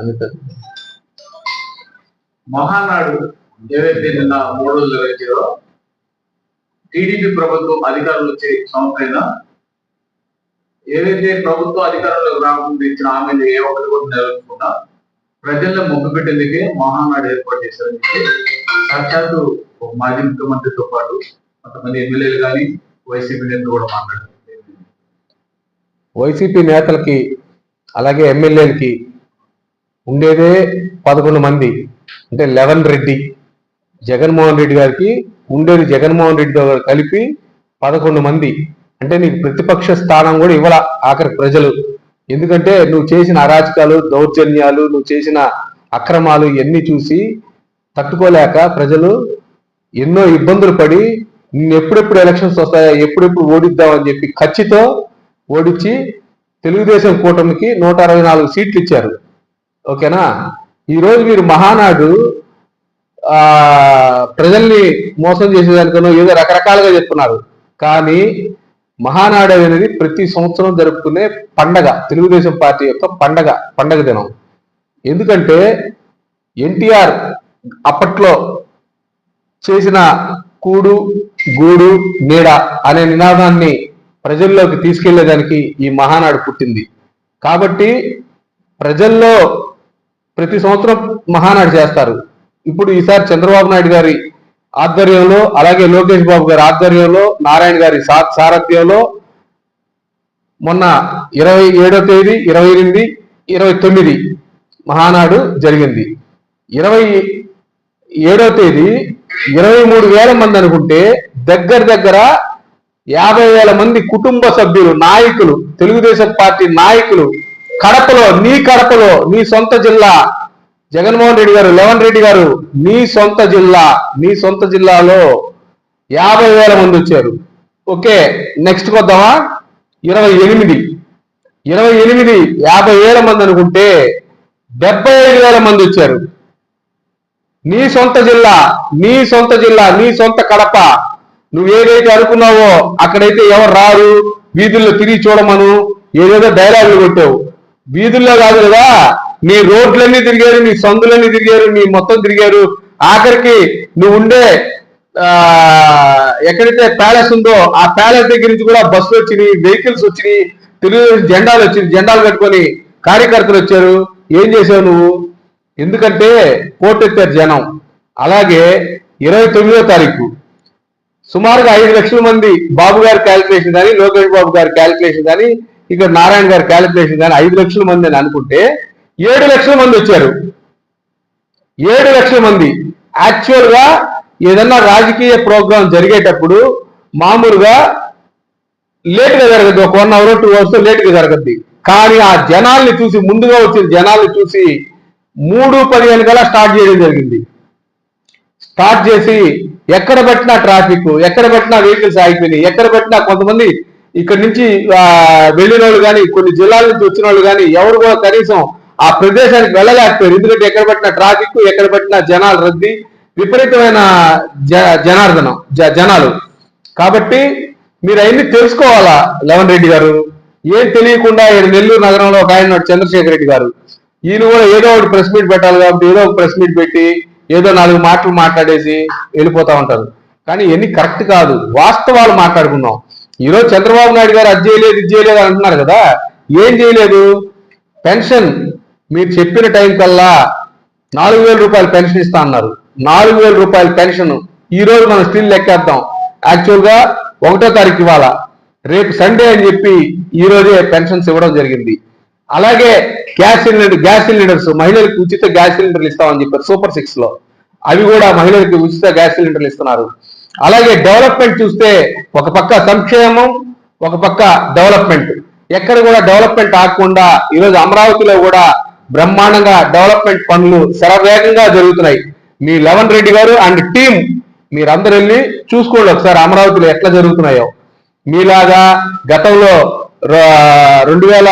అంతే మహానాడు ఏదైతే నిన్న మూడు రోజులు నిర్వహించారో టీడీపీ ప్రభుత్వం అధికారంలో వచ్చే సంవత్సరం ఏదైతే ప్రభుత్వం అధికారంలోకి రాకముందు ఇచ్చిన హామీలు ఏ ఒక్కటి కూడా నెరవేర్చకుండా ప్రజల్లో మొగ్గు పెట్టేందుకే మహానాడు ఏర్పాటు చేశారని సాక్షాత్తు మాజీ ముఖ్యమంత్రితో పాటు కొంతమంది ఎమ్మెల్యేలు కానీ వైసీపీ నేతలు కూడా మాట్లాడారు. వైసీపీ నేతలకి అలాగే ఎమ్మెల్యేలకి ఉండేదే పదకొండు మంది. అంటే లెవెన్ రెడ్డి. జగన్మోహన్ రెడ్డి గారికి ఉండేది జగన్మోహన్ రెడ్డితో కలిపి పదకొండు మంది. అంటే నీకు ప్రతిపక్ష స్థానం కూడా ఇవ్వాల ఆఖరి ప్రజలు. ఎందుకంటే నువ్వు చేసిన అరాచకాలు దౌర్జన్యాలు నువ్వు చేసిన అక్రమాలు ఇవన్నీ చూసి తట్టుకోలేక ప్రజలు ఎన్నో ఇబ్బందులు పడి నిన్ను ఎప్పుడెప్పుడు ఎలక్షన్స్ వస్తాయా ఎప్పుడెప్పుడు ఓడిద్దామని చెప్పి ఖచ్చితో ఓడించి తెలుగుదేశం కూటమికి నూట అరవై నాలుగు సీట్లు ఇచ్చారు. ఓకేనా? ఈరోజు మీరు మహానాడు ఆ ప్రజల్ని మోసం చేసేదానికనో ఏదో రకరకాలుగా చెప్తున్నారు. కానీ మహానాడు అనేది ప్రతి సంవత్సరం జరుపుకునే పండగ తెలుగుదేశం పార్టీ యొక్క పండగ పండగ దినం. ఎందుకంటే ఎన్టీఆర్ అప్పట్లో చేసిన కూడు గూడు నీడ అనే నినాదాన్ని ప్రజల్లోకి తీసుకెళ్ళేదానికి ఈ మహానాడు పుట్టింది. కాబట్టి ప్రజల్లో ప్రతి సంవత్సరం మహానాడు చేస్తారు. ఇప్పుడు ఈసారి చంద్రబాబు నాయుడు గారి ఆధ్వర్యంలో అలాగే లోకేష్ బాబు గారి ఆధ్వర్యంలో నారాయణ గారి సారథ్యంలో మొన్న ఇరవై ఏడో తేదీ ఇరవై ఎనిమిది ఇరవై తొమ్మిది మహానాడు జరిగింది. ఇరవై ఏడో తేదీ ఇరవై మూడు వేల మంది అనుకుంటే దగ్గర దగ్గర యాభై వేల మంది కుటుంబ సభ్యులు నాయకులు తెలుగుదేశం పార్టీ నాయకులు కడపలో నీ కడపలో నీ సొంత జిల్లా. జగన్మోహన్ రెడ్డి గారు లెవెన్ రెడ్డి గారు నీ సొంత జిల్లా నీ సొంత జిల్లాలో యాభై వేల మంది వచ్చారు. ఓకే నెక్స్ట్ వద్దామా ఇరవై ఎనిమిది. ఇరవై ఎనిమిది యాభై వేల మంది అనుకుంటే డెబ్బై ఐదు వేల మంది వచ్చారు. నీ సొంత జిల్లా నీ సొంత జిల్లా నీ సొంత కడప. నువ్వు ఏదైతే అనుకున్నావో అక్కడైతే ఎవరు రారు? వీధుల్లో తిరిగి చూడమను. ఏదేదో డైలాగులు కొట్టావు. వీధుల్లో కాదు కదా. నీ రోడ్లన్నీ తిరిగారు నీ సందులన్నీ తిరిగారు నీ మొత్తం తిరిగారు. ఆఖరికి నువ్వు ఉండే ఎక్కడైతే ప్యాలెస్ ఉందో ఆ ప్యాలెస్ దగ్గర నుంచి కూడా బస్సులు వచ్చినాయి వెహికల్స్ వచ్చినాయి తెలుగు జెండాలు వచ్చినాయి జెండాలు కట్టుకొని కార్యకర్తలు వచ్చారు. ఏం చేసావు నువ్వు? ఎందుకంటే కోటెత్తారు జనం. అలాగే ఇరవై తొమ్మిదో తారీఖు. సుమారుగా ఐదు లక్షల మంది బాబు గారి క్యాలిక్యులేషన్ కానీ లోకేష్ బాబు గారి క్యాలిక్యులేషన్ కానీ ఇక్కడ నారాయణ గారి క్యాలిక్యులేషన్ కానీ ఐదు లక్షల మంది అని అనుకుంటే ఏడు లక్షల మంది వచ్చారు. ఏడు లక్షల మంది. యాక్చువల్గా ఏదన్నా రాజకీయ ప్రోగ్రాం జరిగేటప్పుడు మామూలుగా లేట్గా జరగద్దు ఒక వన్ అవర్ టూ అవర్స్ లేట్గా జరగద్ది. కానీ ఆ జనాల్ని చూసి ముందుగా వచ్చిన జనాల్ని చూసి మూడు పదిహేను కల్లా స్టార్ట్ చేయడం జరిగింది. స్టార్ట్ చేసి ఎక్కడ పెట్టినా ట్రాఫిక్ ఎక్కడ పెట్టినా వెహికల్స్ ఆగిపోయినాయి ఎక్కడ పెట్టినా కొంతమంది ఇక్కడి నుంచి వెళ్ళిన వాళ్ళు కానీ కొన్ని జిల్లాల నుంచి వచ్చిన వాళ్ళు కానీ ఎవరు కూడా కనీసం ఆ ప్రదేశానికి వెళ్ళలేకపోయారు. ఎందుకంటే ఎక్కడ పెట్టిన ట్రాఫిక్ ఎక్కడ పెట్టిన జనాలు రద్దీ విపరీతమైన జ- జనార్దనం జ- జనాలు. కాబట్టి మీరు అవన్నీ తెలుసుకోవాలా లెవెన్ రెడ్డి గారు? ఏం తెలియకుండా నెల్లూరు నగరంలో ఒక ఆయన ఉన్నాడు, చంద్రశేఖర్ రెడ్డి గారు. ఈయన కూడా ఏదో ఒకటి ప్రెస్ మీట్ పెట్టాలి కాబట్టి ఏదో ఒక ప్రెస్ మీట్ పెట్టి ఏదో నాలుగు మాటలు మాట్లాడేసి వెళ్ళిపోతా ఉంటారు. కానీ ఇవన్నీ కరెక్ట్ కాదు. వాస్తవాలు మాట్లాడుకుందాం. ఈరోజు చంద్రబాబు నాయుడు గారు అది చేయలేదు ఇది చేయలేదు అంటున్నారు కదా. ఏం చేయలేదు? పెన్షన్ మీరు చెప్పిన టైం కల్లా నాలుగు వేల రూపాయలు పెన్షన్ ఇస్తా అన్నారు. నాలుగు వేల రూపాయల పెన్షన్ ఈ రోజు మనం స్టిల్ లెక్కేద్దాం. యాక్చువల్గా ఒకటో తారీఖు ఇవాళ రేపు సండే అని చెప్పి ఈ రోజే పెన్షన్స్ ఇవ్వడం జరిగింది. అలాగే గ్యాస్ సిలిండర్ గ్యాస్ సిలిండర్స్ మహిళలకు ఉచిత గ్యాస్ సిలిండర్లు ఇస్తామని చెప్పారు సూపర్ సిక్స్లో అవి కూడా మహిళలకు ఉచిత గ్యాస్ సిలిండర్లు ఇస్తున్నారు. అలాగే డెవలప్మెంట్ చూస్తే ఒక పక్క సంక్షేమం ఒక పక్క డెవలప్మెంట్. ఎక్కడ కూడా డెవలప్మెంట్ ఆగకుండా ఈరోజు అమరావతిలో కూడా బ్రహ్మాండంగా డెవలప్మెంట్ పనులు శరవేగంగా జరుగుతున్నాయి. మీ లవన్ రెడ్డి గారు అండ్ టీం మీరందరూ వెళ్ళి చూసుకోండి ఒకసారి అమరావతిలో ఎట్లా జరుగుతున్నాయో. మీలాగా గతంలో రెండు వేల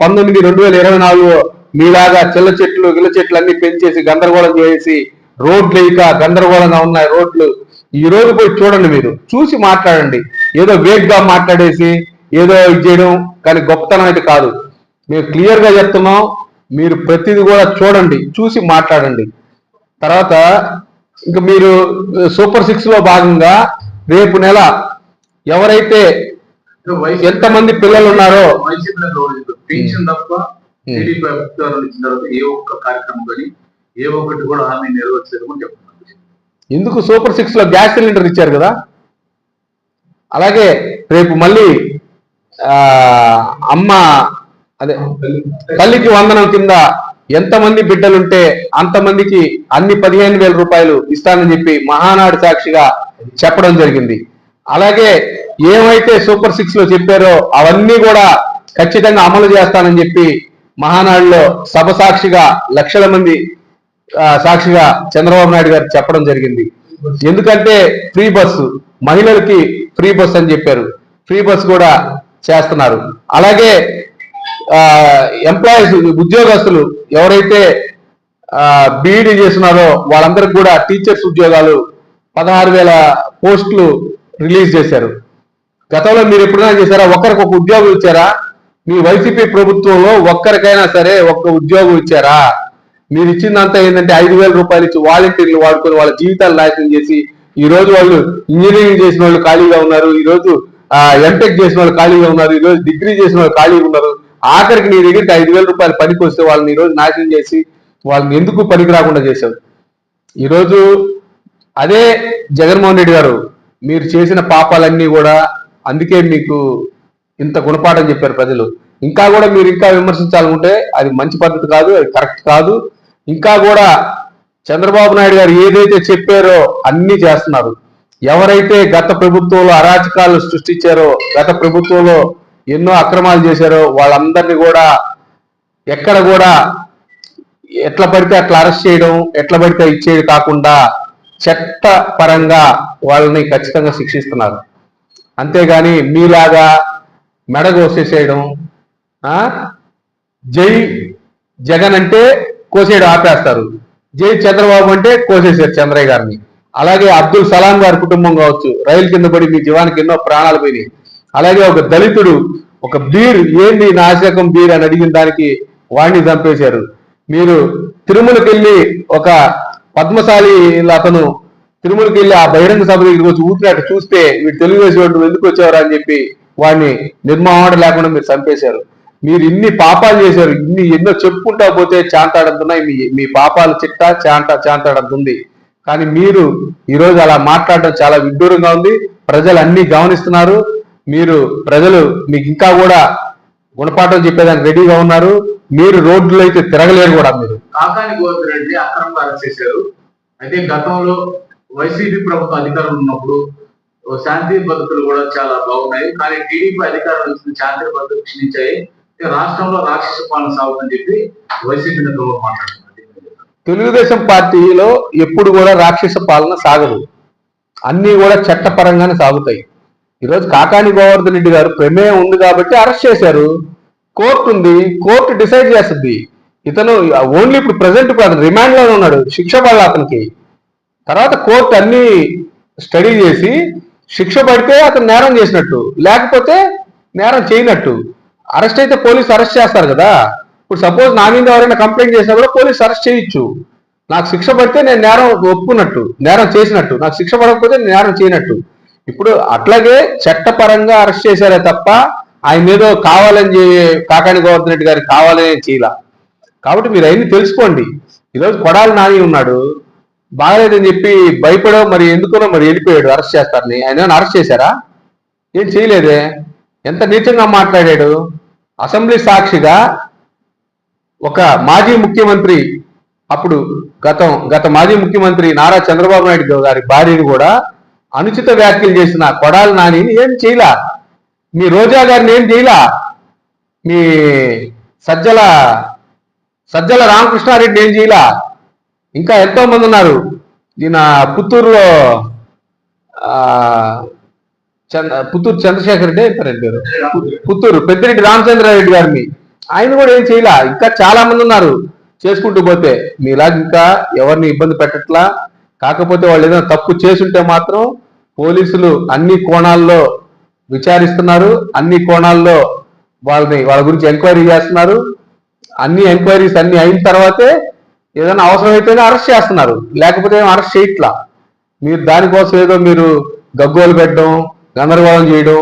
పంతొమ్మిది రెండు వేల ఇరవై నాలుగు మీలాగా చిల్ల చెట్లు గిల్ల చెట్లు అన్ని పెంచేసి గందరగోళం చేసి రోడ్లు ఇక గందరగోళంగా ఉన్నాయి రోడ్లు. ఈ రోజు పోయి చూడండి మీరు. చూసి మాట్లాడండి. ఏదో వేగ్గా మాట్లాడేసి ఏదో ఇది చేయడం కానీ గొప్పతనం అయితే కాదు. మేము క్లియర్గా చెప్తున్నాం. మీరు ప్రతిదీ కూడా చూడండి. చూసి మాట్లాడండి. తర్వాత ఇంకా మీరు సూపర్ సిక్స్లో భాగంగా రేపు నెల ఎవరైతే ఎంతమంది పిల్లలు ఉన్నారో పెన్షన్ తప్ప టీడీపీ అధికారులు ఇచ్చిన తర్వాత ఏ ఒక్క కార్యక్రమం కానీ ఏ ఒక్కటి కూడా హామీ నెరవేర్చలేదు అని చెప్తున్నారు ఎందుకు సూపర్ సిక్స్లో గ్యాస్ సిలిండర్ ఇచ్చారు కదా? అలాగే రేపు మళ్ళీ ఆ, అమ్మ అదే తల్లికి వందనం కింద ఎంతమంది బిడ్డలుంటే అంతమందికి అన్ని పదిహేను వేల రూపాయలు ఇస్తానని చెప్పి మహానాడు సాక్షిగా చెప్పడం జరిగింది. అలాగే ఏమైతే సూపర్ సిక్స్లో చెప్పారో అవన్నీ కూడా ఖచ్చితంగా అమలు చేస్తానని చెప్పి మహానాడులో సభ సాక్షిగా లక్షల మంది సాక్షిగా చంద్రబాబు నాయుడు గారు చెప్పడం జరిగింది. ఎందుకంటే ఫ్రీ బస్సు మహిళలకి ఫ్రీ బస్ అని చెప్పారు. ఫ్రీ బస్ కూడా చేస్తున్నారు. అలాగే ఎంప్లాయీస్ ఉద్యోగస్తులు ఎవరైతే బీఈడి చేస్తున్నారో వాళ్ళందరికి కూడా టీచర్స్ ఉద్యోగాలు పదహారు వేల పోస్టులు రిలీజ్ చేశారు. గతంలో మీరు ఎప్పుడైనా చేశారా? ఒక్కరికి ఒక ఉద్యోగం ఇచ్చారా? మీ వైసీపీ ప్రభుత్వంలో ఒక్కరికైనా సరే ఒక్క ఉద్యోగం ఇచ్చారా? మీరు ఇచ్చిందంతా ఏంటంటే ఐదు వేల రూపాయలు ఇచ్చి వాలంటీర్లు వాడుకొని వాళ్ళ జీవితాలు నాశనం చేసి ఈ రోజు వాళ్ళు ఇంజనీరింగ్ చేసిన వాళ్ళు ఖాళీగా ఉన్నారు ఈ రోజు ఎంటెక్ చేసిన వాళ్ళు ఖాళీగా ఉన్నారు ఈ రోజు డిగ్రీ చేసిన వాళ్ళు ఖాళీగా ఉన్నారు. ఆఖరికి నీ దగ్గరికి ఐదు వేల రూపాయలు పనికి వస్తే వాళ్ళని ఈ రోజు నాశనం చేసి వాళ్ళని ఎందుకు పనికి రాకుండా చేశావు? ఈరోజు అదే జగన్మోహన్ రెడ్డి గారు మీరు చేసిన పాపాలన్నీ కూడా అందుకే మీకు ఇంత గుణపాఠం చెప్పారు ప్రజలు. ఇంకా కూడా మీరు ఇంకా విమర్శించాలనుకుంటే అది మంచి పద్ధతి కాదు అది కరెక్ట్ కాదు. ఇంకా కూడా చంద్రబాబు నాయుడు గారు ఏదైతే చెప్పారో అన్ని చేస్తున్నారు. ఎవరైతే గత ప్రభుత్వంలో అరాచకాలు సృష్టించారో గత ప్రభుత్వంలో ఎన్నో అక్రమాలు చేశారో వాళ్ళందరినీ కూడా ఎక్కడ కూడా ఎట్లా పడితే అట్లా అరెస్ట్ చేయడం ఎట్లా పడితే ఇచ్చేది కాకుండా చట్ట పరంగా వాళ్ళని ఖచ్చితంగా శిక్షిస్తున్నారు. అంతేగాని మీలాగా మెడగోసేసేయడం జై జగన్ అంటే కోసేయడం ఆపేస్తారు. జై చంద్రబాబు అంటే కోసేశారు చంద్రయ్య గారిని. అలాగే అబ్దుల్ సలాం గారి కుటుంబం కావచ్చు రైలు కింద పడి మీ జీవానికి ఎన్నో ప్రాణాలు పోయినాయి. అలాగే ఒక దళితుడు ఒక బీర్ ఏంది నాశకం బీర్ అని అడిగిన దానికి వాడిని చంపేశారు. మీరు తిరుమలకి వెళ్ళి ఒక పద్మశాలి అతను తిరుమలకి వెళ్ళి ఆ బహిరంగ సభ దగ్గరికి వచ్చి ఊపినట్టు చూస్తే వీడు తెలుగుదేశం ఎందుకు వచ్చేవారు అని చెప్పి వాడిని నిర్మాణ లేకుండా మీరు చంపేశారు. మీరు ఇన్ని పాపాలు చేశారు ఇన్ని ఎన్నో చెప్పుకుంటా పోతే చాంతాడంతున్నాయి. మీ మీ పాపాల చిట్టా చాంత చాంతాడంతుంది. కానీ మీరు ఈరోజు అలా మాట్లాడడం చాలా విడ్డూరంగా ఉంది. ప్రజలు అన్ని గమనిస్తున్నారు. మీరు ప్రజలు మీకు ఇంకా కూడా గుణపాఠం చెప్పేదానికి రెడీగా ఉన్నారు. మీరు రోడ్లు అయితే తిరగలేరు కూడా మీరు. కాకాని గోవింద్ రెడ్డి అక్రమంగా అరెస్ట్ చేశారు. అయితే గతంలో వైసీపీ ప్రభుత్వం అధికారులు ఉన్నప్పుడు ఓ శాంతి భద్రతలు కూడా చాలా బాగున్నాయి. కానీ టీడీపీ అధికారంలో శాంతి భద్రతలు క్షీణించాయి. రాష్ట్రంలో రాక్షస పాలన సాగుతుందని చెప్పి వైసీపీ నేతలు మాట్లాడుతున్నారు. తెలుగుదేశం పార్టీలో ఎప్పుడు కూడా రాక్షస పాలన సాగదు. అన్ని కూడా చట్టపరంగానే సాగుతాయి. ఈరోజు కాకాని గోవర్ధన్ రెడ్డి గారు ప్రమేయం ఉంది కాబట్టి అరెస్ట్ చేశారు. కోర్టు ఉంది కోర్టు డిసైడ్ చేస్తుంది. ఇతను ఓన్లీ ఇప్పుడు ప్రజెంట్ ఇప్పుడు అతను రిమాండ్ ఉన్నాడు శిక్ష పడాలి అతనికి. తర్వాత కోర్టు అన్ని స్టడీ చేసి శిక్ష పడితే అతను నేరం చేసినట్టు లేకపోతే నేరం చేయనట్టు. అరెస్ట్ అయితే పోలీసు అరెస్ట్ చేస్తారు కదా. ఇప్పుడు సపోజ్ నా మీద ఎవరైనా కంప్లైంట్ చేసినా కూడా పోలీసు అరెస్ట్ చేయొచ్చు. నాకు శిక్ష పడితే నేను నేరం ఒప్పుకున్నట్టు నేరం చేసినట్టు. నాకు శిక్ష పడకపోతే నేను నేరం చేయనట్టు. ఇప్పుడు అట్లాగే చట్టపరంగా అరెస్ట్ చేశారే తప్ప ఆయన ఏదో కావాలని చే- కాకాని గోవర్ధన్ రెడ్డి గారికి కావాలనే చేయలా కాబట్టి మీరు అయింది తెలుసుకోండి. ఈరోజు కొడాలి నాని ఉన్నాడు. బాగలేదని చెప్పి భయపడో మరి ఎందుకునో మరి వెళ్ళిపోయాడు అరెస్ట్ చేస్తారని. ఆయన ఏమైనా అరెస్ట్ చేశారా? ఏం చేయలేదే? ఎంత నీచంగా మాట్లాడాడు? అసెంబ్లీ సాక్షిగా ఒక మాజీ ముఖ్యమంత్రి అప్పుడు గతం గత మాజీ ముఖ్యమంత్రి నారా చంద్రబాబు నాయుడు గారి భార్యను కూడా అనుచిత వ్యాఖ్యలు చేసిన కొడాలి నాని ఏం చేయలా? మీ రోజా గారిని ఏం చేయలా? మీ సజ్జల సజ్జల రామకృష్ణారెడ్డి ఏం చేయలా? ఇంకా ఎంతో మంది ఉన్నారు. ఈయన పుత్తూరులో చంద్ర పుత్తూరు చంద్రశేఖర్ రెడ్డి అంటారండి పేరు. పుత్తూరు పెద్దిరెడ్డి రామచంద్రారెడ్డి గారిని ఆయన కూడా ఏం చేయలా? ఇంకా చాలా మంది ఉన్నారు. చేసుకుంటూ పోతే మీలాగా ఇంకా ఎవరిని ఇబ్బంది పెట్టట్లా? కాకపోతే వాళ్ళు ఏదైనా తప్పు చేసుంటే మాత్రం పోలీసులు అన్ని కోణాల్లో విచారిస్తున్నారు. అన్ని కోణాల్లో వాళ్ళని వాళ్ళ గురించి ఎంక్వైరీ చేస్తున్నారు. అన్ని ఎంక్వైరీస్ అన్ని అయిన తర్వాతే ఏదైనా అవసరమైతేనే అరెస్ట్ చేస్తున్నారు. లేకపోతే అరెస్ట్ చేయట్లా? మీరు దానికోసం ఏదో మీరు గగ్గోలు పెట్టడం గందరగోళం చేయడం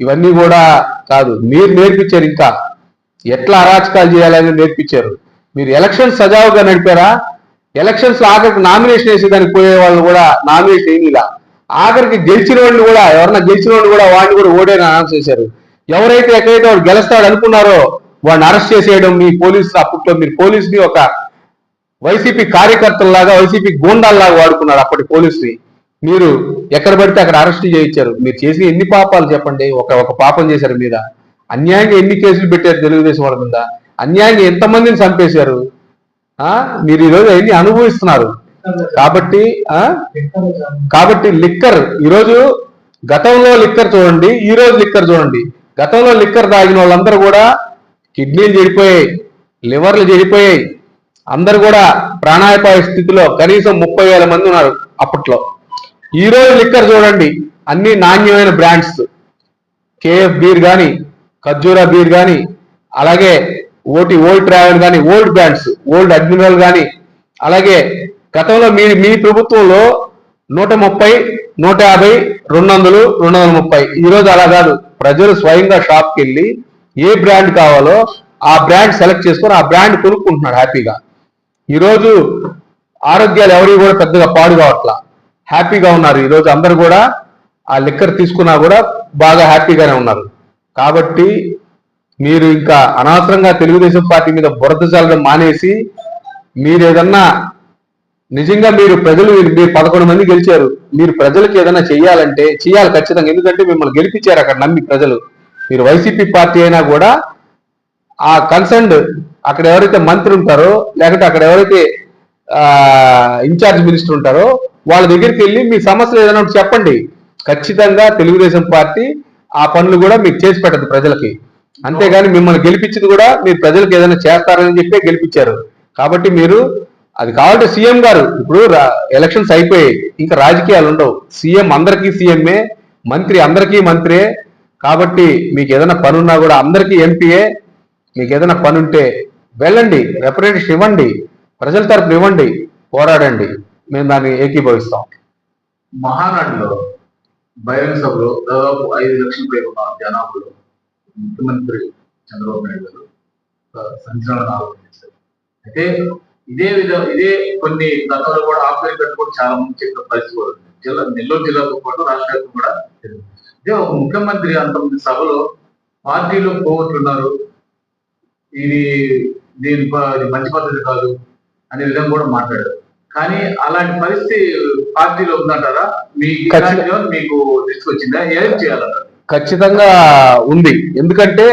ఇవన్నీ కూడా కాదు. మీరు నేర్పించారు ఇంకా. ఎట్లా అరాచకాలు చేయాలని నేర్పించారు. మీరు ఎలక్షన్ సజావుగా నడిపారా? ఎలక్షన్స్ ఆఖరికి నామినేషన్ వేసేదానికి పోయే వాళ్ళు కూడా నామినేషన్ వేయనిలా ఆఖరికి గెలిచిన వాళ్ళు కూడా ఎవరన్నా గెలిచిన వాళ్ళు కూడా వాడిని కూడా ఓడేని అనౌన్స్ చేశారు. ఎవరైతే ఎక్కడైతే వాడు గెలుస్తాడు అనుకున్నారో వాడిని అరెస్ట్ చేసేయడం మీ పోలీసు అప్పట్లో మీరు పోలీసుని ఒక వైసీపీ కార్యకర్తల్లాగా వైసీపీ గూండాల్లాగా వాడుకున్నారు అప్పటి పోలీసుని. మీరు ఎక్కడ పడితే అక్కడ అరెస్ట్ చేయించారు. మీరు చేసిన ఎన్ని పాపాలు చెప్పండి. ఒక ఒక పాపం చేశారు మీద. అన్యాయంగా ఎన్ని కేసులు పెట్టారు తెలుగుదేశం వాళ్ళ మీద. అన్యాయంగా ఎంతమందిని చంపేశారు? ఆ? మీరు ఈరోజు ఎన్ని అనుభవిస్తున్నారు? కాబట్టి ఆ? కాబట్టి లిక్కర్ ఈరోజు గతంలో లిక్కర్ చూడండి ఈ రోజు లిక్కర్ చూడండి. గతంలో లిక్కర్ తాగిన వాళ్ళందరూ కూడా కిడ్నీలు చెడిపోయాయి లివర్లు చెడిపోయాయి. అందరు కూడా ప్రాణాపాయ స్థితిలో కనీసం ముప్పై వేల మంది ఉన్నారు అప్పట్లో. ఈరోజు లిక్కర్ చూడండి అన్ని నాణ్యమైన బ్రాండ్స్. కేఎఫ్ బీర్ కానీ ఖర్జూరా బీర్ కానీ అలాగే ఓటి ఓల్డ్ ట్రావెల్ కానీ ఓల్డ్ బ్రాండ్స్ ఓల్డ్ అడ్మిరల్ కానీ అలాగే గతంలో మీ మీ ప్రభుత్వంలో నూట ముప్పై నూట యాభై రెండు వందలు రెండు వందల ముప్పై. ఈరోజు అలా కాదు. ప్రజలు స్వయంగా షాప్కి వెళ్ళి ఏ బ్రాండ్ కావాలో ఆ బ్రాండ్ సెలెక్ట్ చేసుకొని ఆ బ్రాండ్ కొనుక్కుంటున్నాడు హ్యాపీగా. ఈరోజు ఆరోగ్యాలు ఎవరికి కూడా పెద్దగా పాడు కావట్లా హ్యాపీగా ఉన్నారు. ఈరోజు అందరు కూడా ఆ లిక్కర్ తీసుకున్నా కూడా బాగా హ్యాపీగానే ఉన్నారు. కాబట్టి మీరు ఇంకా అనవసరంగా తెలుగుదేశం పార్టీ మీద బురద చల్లడం మానేసి మీరు ఏదన్నా నిజంగా మీరు ప్రజలు మీరు పదకొండు మంది గెలిచారు. మీరు ప్రజలకు ఏదైనా చెయ్యాలంటే చేయాలి ఖచ్చితంగా. ఎందుకంటే మిమ్మల్ని గెలిపించారు అక్కడ నమ్మి ప్రజలు. మీరు వైసీపీ పార్టీ అయినా కూడా ఆ కన్సర్న్డ్ అక్కడ ఎవరైతే మంత్రి ఉంటారో లేకపోతే అక్కడ ఎవరైతే ఇన్ఛార్జ్ మినిస్టర్ ఉంటారో వాళ్ళ దగ్గరికి వెళ్ళి మీ సమస్యలు ఏదైనా ఉంటే చెప్పండి. ఖచ్చితంగా తెలుగుదేశం పార్టీ ఆ పనులు కూడా మీకు చేసి పెట్టదు ప్రజలకి. అంతేగాని మిమ్మల్ని గెలిపించింది కూడా మీరు ప్రజలకు ఏదైనా చేస్తారని చెప్పి గెలిపించారు. కాబట్టి మీరు అది కావాలంటే సీఎం గారు ఇప్పుడు ఎలక్షన్స్ అయిపోయాయి. ఇంకా రాజకీయాలు ఉండవు. సీఎం అందరికీ సీఎంఏ మంత్రి అందరికీ మంత్రియే. కాబట్టి మీకు ఏదైనా పని ఉన్నా కూడా అందరికీ ఎంపీఏ మీకు ఏదైనా పని ఉంటే వెళ్ళండి రిప్రజెంటేషన్ ఇవ్వండి ప్రజల తరపున ఇవ్వండి పోరాడండి. మేము దాన్ని ఏకీభవిస్తాం. మహానాడులో బహిరంగ సభలో దాదాపు ఐదు లక్షల పై జనాభాలో ముఖ్యమంత్రి చంద్రబాబు నాయుడు గారు సంచలనం సంచలన అయితే ఇదే విధ ఇదే కొన్ని గతంలో కూడా ఆఫ్లైన్ కూడా చాలా మంది చెప్పిన పరిస్థితి కూడా ఉంది. జిల్లా నెల్లూరు జిల్లాతో పాటు రాష్ట్ర కూడా జరిగింది. ఇదే ఒక ముఖ్యమంత్రి అంతమంది సభలో పార్టీలో పోగొట్టున్నారు. ఇది దీని ప- ఇది మంచి పద్ధతి కాదు అనే విధంగా కూడా మాట్లాడారు. కానీ అలాంటి పరిస్థితి పార్టీలో ఉందంటారా? మీకు తీసుకొచ్చిందా? ఏం చేయాలంటారు? ఖచ్చితంగా ఉంది. ఎందుకంటే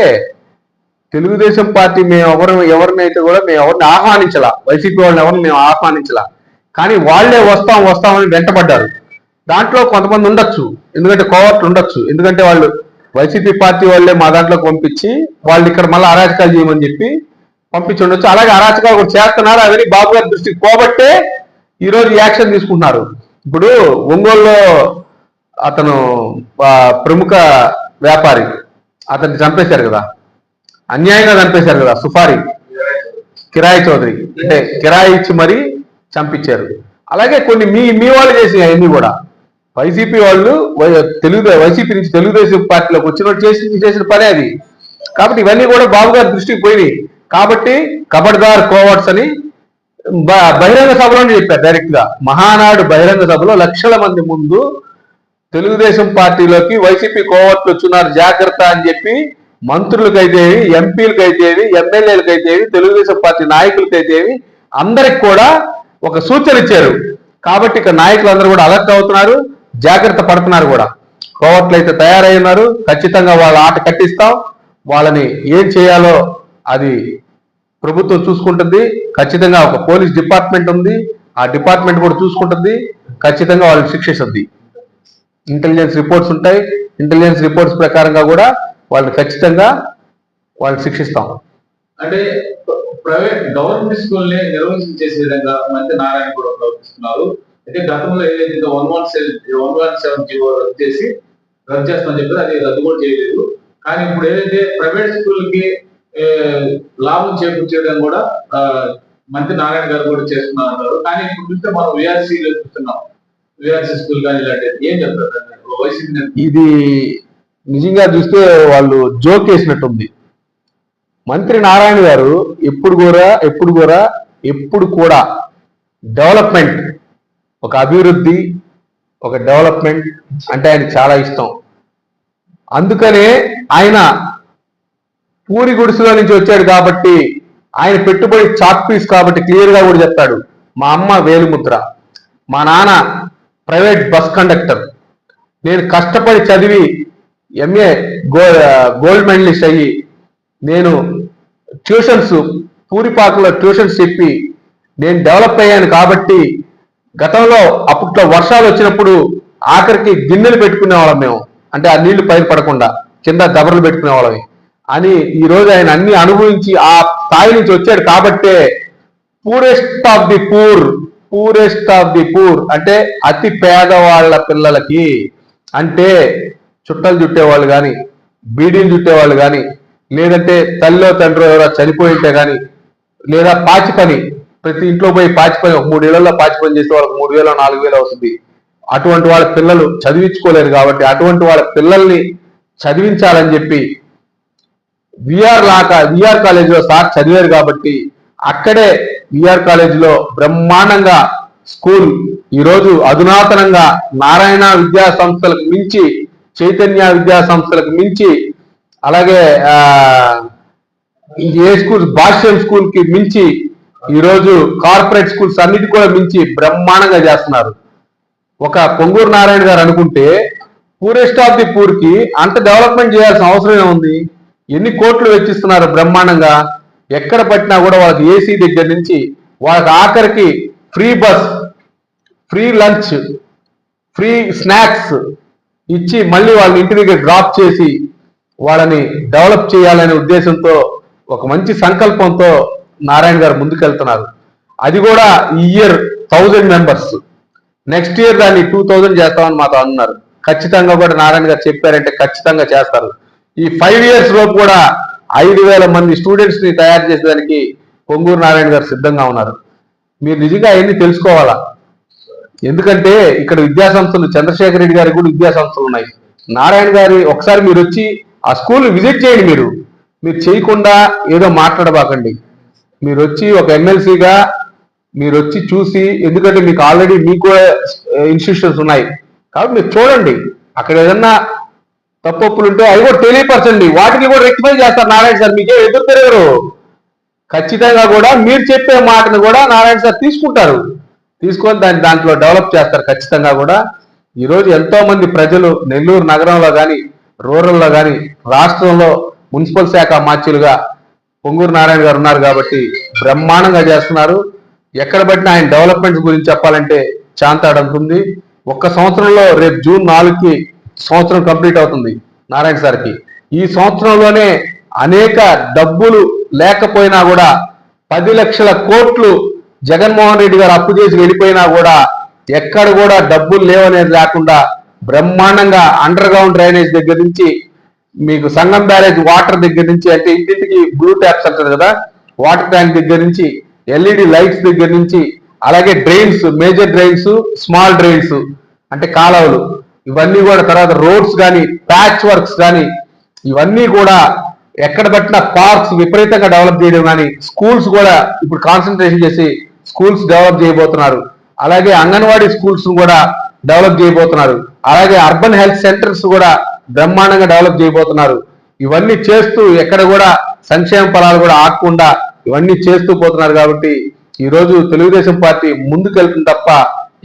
తెలుగుదేశం పార్టీ మేము ఎవరు ఎవరినైతే కూడా మేము ఎవరిని ఆహ్వానించలా. వైసీపీ వాళ్ళని ఎవరిని మేము ఆహ్వానించలా. కానీ వాళ్ళే వస్తాం వస్తామని వెంటబడ్డారు దాంట్లో కొంతమంది ఉండొచ్చు. ఎందుకంటే కోవర్ట్లు ఉండొచ్చు. ఎందుకంటే వాళ్ళు వైసీపీ పార్టీ వాళ్ళే మా దాంట్లోకి పంపించి వాళ్ళు ఇక్కడ మళ్ళీ అరాచకాలు చేయమని చెప్పి పంపించి ఉండొచ్చు. అలాగే అరాచకాలు కూడా చేస్తున్నారు అవన్నీ బాబు గారి దృష్టికి పోబట్టే ఈరోజు యాక్షన్ తీసుకుంటున్నారు. ఇప్పుడు ఒంగోలులో అతను ప్రముఖ వ్యాపారి అతన్ని చంపేశారు కదా. అన్యాయంగా చంపేశారు కదా సుఫారి. కిరాయి చౌదరి. అంటే కిరాయి ఇచ్చి మరీ చంపించారు. అలాగే కొన్ని మీ మీ వాళ్ళు చేసిన అవన్నీ కూడా. వైసీపీ వాళ్ళు వై- తెలుగు వైసీపీ నుంచి తెలుగుదేశం పార్టీలోకి వచ్చిన చేసి చేసిన పనే అది. కాబట్టి ఇవన్నీ కూడా బాబు గారి దృష్టికి పోయినాయి. కాబట్టి కబడ్దార్ కోవర్ట్స్ అని బహిరంగ సభలోనే చెప్పారు డైరెక్ట్గా. మహానాడు బహిరంగ సభలో లక్షల మంది ముందు తెలుగుదేశం పార్టీలోకి వైసీపీ కోవర్ట్లు వచ్చున్నారు జాగ్రత్త అని చెప్పి మంత్రులకైతేవి ఎంపీలకైతేవి ఎమ్మెల్యేలకైతేవి తెలుగుదేశం పార్టీ నాయకులకైతేవి అందరికి కూడా ఒక సూచన ఇచ్చారు. కాబట్టి నాయకులు నాయకులందరూ కూడా అలర్ట్ అవుతున్నారు జాగ్రత్త పడుతున్నారు కూడా. కోవట్లు అయితే తయారై ఉన్నారు ఖచ్చితంగా వాళ్ళ ఆట కట్టిస్తాం. వాళ్ళని ఏం చేయాలో అది ప్రభుత్వం చూసుకుంటుంది. ఖచ్చితంగా ఒక పోలీస్ డిపార్ట్మెంట్ ఉంది. ఆ డిపార్ట్మెంట్ కూడా చూసుకుంటుంది. ఖచ్చితంగా వాళ్ళని శిక్షిస్తుంది. ఇంటెలిజెన్స్ రిపోర్ట్స్ ఉంటాయి. ఇంటెలిజెన్స్ రిపోర్ట్స్ ప్రకారంగా కూడా వాళ్ళని ఖచ్చితంగా వాళ్ళని శిక్షిస్తాం. అంటే ప్రైవేట్ గవర్నమెంట్ స్కూల్ని నిర్వహించి చేసే విధంగా మంత్రి నారాయణ కూడా ప్రవర్తిస్తున్నారు. అయితే గతంలో ఏదైతే one one seven one one seven GO రద్దు చేసి రద్దు చేస్తామని చెప్పి అది రద్దు కూడా చేయలేదు. కానీ ఇప్పుడు ఏదైతే ప్రైవేట్ స్కూల్కి లాభం చేకూర్చేయడం కూడా మంత్రి నారాయణ గారు కూడా చేస్తున్నారు అన్నారు కానీ ఇప్పుడు చూస్తే మనం విఆర్సీ చూస్తున్నాం. విఆర్సీ స్కూల్ కానీ ఇలాంటివి. ఏం చెప్తారు వైసీపీ ఇది నిజంగా చూస్తే వాళ్ళు జోక్ వేసినట్టుంది. మంత్రి నారాయణ గారు ఎప్పుడు కూడా ఎప్పుడు కూడా ఎప్పుడు కూడా డెవలప్మెంట్ ఒక అభివృద్ధి ఒక డెవలప్మెంట్ అంటే ఆయన చాలా ఇష్టం. అందుకనే ఆయన పూరి గుడిసెలో నుంచి వచ్చాడు కాబట్టి ఆయన పెట్టుబడి చాక్ పీస్ కాబట్టి క్లియర్గా కూడా చెప్తాడు. మా అమ్మ వేలుముద్ర మా నాన్న ప్రైవేట్ బస్ కండక్టర్. నేను కష్టపడి చదివి ఎంఏ గో గోల్డ్ మెడలిస్ట్ అయ్యి నేను ట్యూషన్స్ పూరిపాకులో ట్యూషన్స్ చెప్పి నేను డెవలప్ అయ్యాను కాబట్టి గతంలో అప్పట్లో వర్షాలు వచ్చినప్పుడు ఆఖరికి గిన్నెలు పెట్టుకునే వాళ్ళం మేము. అంటే ఆ నీళ్ళు పైన పడకుండా కింద దబరలు పెట్టుకునేవాళ్ళవి అని ఈ రోజు ఆయన అన్ని అనుభవించి ఆ స్థాయి నుంచి వచ్చాడు కాబట్టే poorest of the poor poorest of the poor అంటే అతి పేదవాళ్ళ పిల్లలకి అంటే చుట్టలు చుట్టేవాళ్ళు కానీ బీడీలు చుట్టేవాళ్ళు కానీ లేదంటే తల్లిలో తండ్రి ఎవరో చనిపోయింటే కానీ లేదా పాచి పని ప్రతి ఇంట్లో పోయి పాచి పని ఒక మూడేళ్ళలో పాచి పని చేసే వాళ్ళకి మూడు వేల నాలుగు వేలు అవుతుంది. అటువంటి వాళ్ళ పిల్లలు చదివించుకోలేరు కాబట్టి అటువంటి వాళ్ళ పిల్లల్ని చదివించాలని చెప్పి విఆర్ లాగా విఆర్ కాలేజీలో సార్ చదివారు కాబట్టి అక్కడే విఆర్ కాలేజీలో బ్రహ్మాండంగా స్కూల్ ఈరోజు అధునాతనంగా నారాయణ విద్యా సంస్థలకు మించి చైతన్య విద్యా సంస్థలకు మించి అలాగే ఈ ఏ స్కూల్ భాష్యం స్కూల్కి మించి ఈరోజు కార్పొరేట్ స్కూల్స్ అన్నిటి కూడా మించి బ్రహ్మాండంగా చేస్తున్నారు. ఒక పొంగూరు నారాయణ గారు అనుకుంటే పూరెస్ట్ ఆఫ్ ది పూర్కి అంత డెవలప్మెంట్ చేయాల్సిన అవసరం ఏముంది? ఎన్ని కోట్లు వెచ్చిస్తున్నారు బ్రహ్మాండంగా? ఎక్కడ పట్టినా కూడా వాళ్ళకి ఏసీ దగ్గర నుంచి వాళ్ళకి ఆఖరికి free bus free lunch free snacks ఇచ్చి మళ్ళీ వాళ్ళని ఇంటి దగ్గర డ్రాప్ చేసి వాళ్ళని డెవలప్ చేయాలనే ఉద్దేశంతో ఒక మంచి సంకల్పంతో నారాయణ గారు ముందుకెళ్తున్నారు. అది కూడా ఈ year thousand members. Next year దాన్ని టూ థౌజండ్ చేస్తామని మాతో అన్నారు. ఖచ్చితంగా కూడా నారాయణ గారు చెప్పారంటే ఖచ్చితంగా చేస్తారు. ఈ ఫైవ్ ఇయర్స్లో కూడా ఐదు వేల మంది స్టూడెంట్స్ని తయారు చేసేదానికి పొంగూరు నారాయణ గారు సిద్ధంగా ఉన్నారు. మీరు నిజంగా అవన్నీ తెలుసుకోవాలా? ఎందుకంటే ఇక్కడ విద్యాసంస్థలు చంద్రశేఖర్ రెడ్డి గారికి కూడా విద్యాసంస్థలు ఉన్నాయి. నారాయణ గారి ఒకసారి మీరు వచ్చి ఆ స్కూల్ విజిట్ చేయండి మీరు. మీరు చేయకుండా ఏదో మాట్లాడబాకండి. మీరు వచ్చి ఒక ఎమ్మెల్సీగా మీరు వచ్చి చూసి ఎందుకంటే మీకు ఆల్రెడీ మీకు ఇన్స్టిట్యూషన్స్ ఉన్నాయి. కాబట్టి మీరు చూడండి. అక్కడ ఏదన్నా తప్పొప్పులు ఉంటే అవి కూడా తెలియపరచండి. వాటిని కూడా రెక్టిఫై చేస్తారు నారాయణ సార్. మీకే ఎదురు తిరగరు ఖచ్చితంగా కూడా మీరు చెప్పే మాటను కూడా నారాయణ సార్ తీసుకుంటారు. తీసుకొని దాన్ని దాంట్లో డెవలప్ చేస్తారు ఖచ్చితంగా కూడా. ఈరోజు ఎంతో మంది ప్రజలు నెల్లూరు నగరంలో కానీ రూరల్లో కానీ రాష్ట్రంలో మున్సిపల్ శాఖ మార్చులుగా పొంగూరు నారాయణ గారు ఉన్నారు కాబట్టి బ్రహ్మాండంగా చేస్తున్నారు. ఎక్కడ పట్టిన ఆయన డెవలప్మెంట్స్ గురించి చెప్పాలంటే చాంతాడంతుంది. ఒక్క సంవత్సరంలో రేపు జూన్ నాలుగుకి సంవత్సరం కంప్లీట్ అవుతుంది నారాయణ సార్కి. ఈ సంవత్సరంలోనే అనేక డబ్బులు లేకపోయినా కూడా పది లక్షల కోట్లు జగన్మోహన్ రెడ్డి గారు అప్పు చేసి వెళ్ళిపోయినా కూడా ఎక్కడ కూడా డబ్బులు లేవనేది లేకుండా బ్రహ్మాండంగా అండర్ గ్రౌండ్ డ్రైనేజ్ దగ్గర నుంచి మీకు సంగం బ్యారేజ్ వాటర్ దగ్గర నుంచి అంటే ఇంటింటికి బ్లూ ట్యాప్స్ అంటారు కదా వాటర్ ట్యాంక్ దగ్గర నుంచి ఎల్ఈడి లైట్స్ దగ్గర నుంచి అలాగే drains major drains small drains అంటే కాలువలు. ఇవన్నీ కూడా తర్వాత రోడ్స్ కానీ ప్యాచ్ వర్క్స్ కానీ ఇవన్నీ కూడా ఎక్కడ పట్టిన పార్క్స్ విపరీతంగా డెవలప్ చేయడం కానీ స్కూల్స్ కూడా ఇప్పుడు కాన్సన్ట్రేషన్ చేసి స్కూల్స్ డెవలప్ చేయబోతున్నారు. అలాగే అంగన్వాడీ స్కూల్స్ కూడా డెవలప్ చేయబోతున్నారు. అలాగే అర్బన్ హెల్త్ సెంటర్స్ కూడా బ్రహ్మాండంగా డెవలప్ చేయబోతున్నారు. ఇవన్నీ చేస్తూ ఎక్కడ కూడా సంక్షేమ ఫలాలు కూడా ఆగకుండా ఇవన్నీ చేస్తూ పోతున్నారు కాబట్టి ఈరోజు తెలుగుదేశం పార్టీ ముందుకెళ్తుంది తప్ప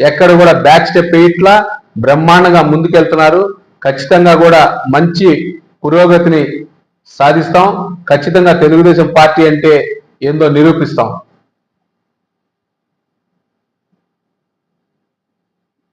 ఎక్కడ కూడా బ్యాక్ స్టెప్ వేయట్లా. బ్రహ్మాండంగా ముందుకెళ్తున్నారు. ఖచ్చితంగా కూడా మంచి పురోగతిని సాధిస్తాం. ఖచ్చితంగా తెలుగుదేశం పార్టీ అంటే ఏందో నిరూపిస్తాం.